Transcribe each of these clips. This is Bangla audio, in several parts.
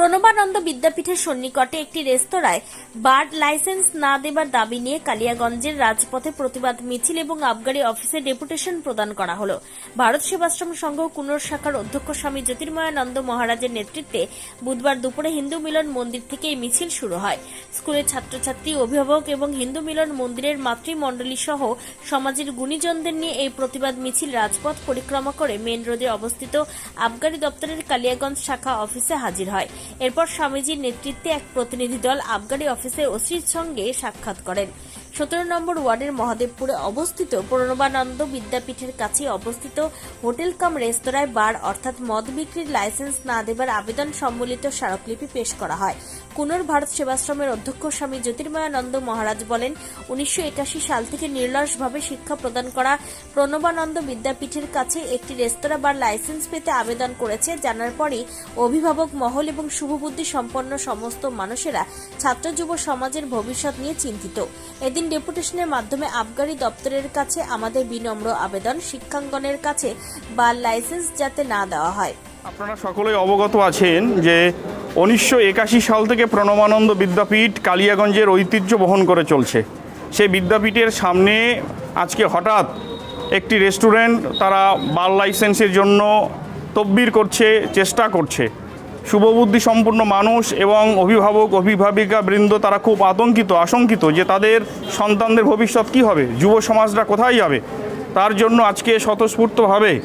প্রণবানন্দ বিদ্যাপীঠের সন্নিকটে একটি রেস্তোরাঁয় বার লাইসেন্স না দেবার দাবি নিয়ে কালিয়াগঞ্জের রাজপথে প্রতিবাদ মিছিল এবং আবগারি অফিসে ডেপুটেশন প্রদান করা হল। ভারত সেবাশ্রম সংঘ কুনোর শাখার অধ্যক্ষ স্বামী জ্যোতির্ময়ানন্দ মহারাজের নেতৃত্বে বুধবার দুপুরে হিন্দু মিলন মন্দির থেকে এই মিছিল শুরু হয়। স্কুলের ছাত্রছাত্রী, অভিভাবক এবং হিন্দু মিলন মন্দিরের মাতৃমণ্ডলী সহ সমাজের গুণীজনদের নিয়ে এই প্রতিবাদ মিছিল রাজপথ পরিক্রমা করে মেন রোডে অবস্থিত আবগারি দপ্তরের কালিয়াগঞ্জ শাখা অফিসে হাজির হয়। এরপর স্বামীজির নেতৃত্বে এক প্রতিনিধি দল আবগারি অফিসের ওসির সঙ্গে সাক্ষাৎ করেন। সতেরো নম্বর ওয়ার্ডের মহাদেবপুরে অবস্থিত প্রণবানন্দ বিদ্যাপীঠের কাছে অবস্থিত হোটেল কাম রেস্তোরাঁয় বার অর্থাৎ মদ বিক্রির লাইসেন্স না দেবার আবেদন সম্বলিত স্মারকলিপি পেশ করা হয়। কুনোর ভারত সেবাশ্রমের অধ্যক্ষ স্বামী জ্যোতির্ময়ানন্দ মহারাজ বলেন, উনিশশো একাশি সাল থেকে নির্লসভাবে শিক্ষা প্রদান করা প্রণবানন্দ বিদ্যাপীঠের কাছে একটি রেস্তোরাঁ বার লাইসেন্স পেতে আবেদন করেছে। জানার পরই অভিভাবক মহল এবং শুভবুদ্ধি সম্পন্ন সমস্ত মানুষেরা ছাত্র যুব সমাজের ভবিষ্যৎ নিয়ে চিন্তিত। এদিন ডেপুটেশনের মাধ্যমে আবগারি দপ্তরের কাছে আমাদের বিনম্র আবেদন, শিক্ষাঙ্গনের কাছে বা লাইসেন্স যাতে না দেওয়া হয়। আপনারা সকলেই অবগত আছেন যে উনিশশো একাশি সাল থেকে প্রণবানন্দ বিদ্যাপীঠ কালিয়াগঞ্জের ঐতিহ্য বহন করে চলছে। সেই বিদ্যাপীঠের সামনে আজকে হঠাৎ একটি রেস্টুরেন্ট তারা বার লাইসেন্সের জন্য তব্বির করছে, চেষ্টা করছে। শুভবুদ্ধি সম্পন্ন মানুষ এবং অভিভাবক, অভিভাবিকা বৃন্দ তারা খুব আতঙ্কিত, আশঙ্কিত যে তাদের সন্তানদের ভবিষ্যৎ কী হবে? যুব সমাজরা কোথায় যাবে? তার জন্য আজকে স্বতঃস্ফূর্তভাবে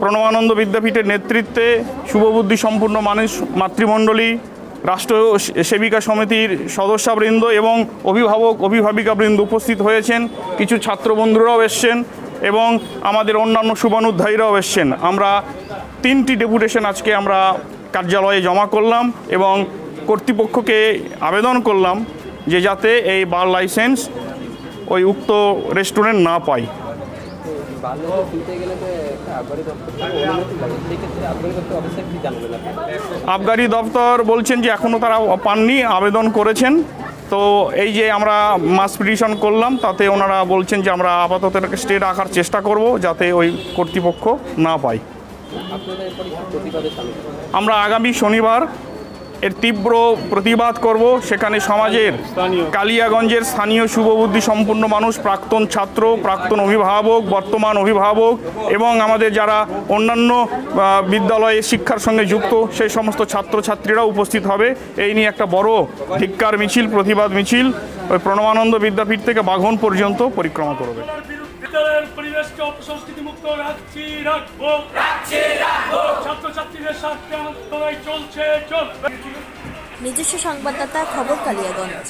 প্রণবানন্দ বিদ্যাপীঠের নেতৃত্বে শুভবুদ্ধি সম্পূর্ণ মানুষ মাতৃমণ্ডলী রাষ্ট্র সেবিকা সমিতির সদস্যবৃন্দ এবং অভিভাবক অভিভাবিকাবৃন্দ উপস্থিত হয়েছেন। কিছু ছাত্র বন্ধুরাও এসছেন এবং আমাদের অন্যান্য শুভানুধ্যায়ীরাও এসছেন। আমরা তিনটি ডেপুটেশন আজকে আমরা কার্যালয়ে জমা করলাম এবং কর্তৃপক্ষকে আবেদন করলাম যে যাতে এই বার লাইসেন্স ওই উক্ত রেস্টুরেন্ট না পায়। আবগারি দপ্তর বলছেন যে এখনও তারা পাননি, আবেদন করেছেন। তো এই যে আমরা মাস পিটিশন করলাম, তাতে ওনারা বলছেন যে আমরা আপাতত স্টে রাখার চেষ্টা করব যাতে ওই কর্তৃপক্ষ না পায়। আমরা আগামী শনিবার এর তীব্র প্রতিবাদ করব। সেখানে সমাজের কালিয়াগঞ্জের স্থানীয় শুভবুদ্ধি সম্পন্ন মানুষ প্রাক্তন ছাত্র প্রাক্তন অভিভাবক বর্তমান অভিভাবক এবং আমাদের যারা অন্যান্য বিদ্যালয়ে শিক্ষার সঙ্গে যুক্ত সেই সমস্ত ছাত্রছাত্রীরা উপস্থিত হবে। এই নিয়ে একটা বড় ধিক্কার মিছিল প্রতিবাদ মিছিল। ওই প্রণবানন্দ বিদ্যাপীঠ থেকে বাঘন পর্যন্ত পরিক্রমা করবে। বিদ্যালয়ের পরিবেশকে অপসংস্কৃতি মুক্ত রাখছি রাখব। ছাত্রছাত্রীদের স্বার্থে আন্দোলন চলছে চলবে। নিজস্ব সংবাদদাতা খবর কালিয়াগঞ্জ।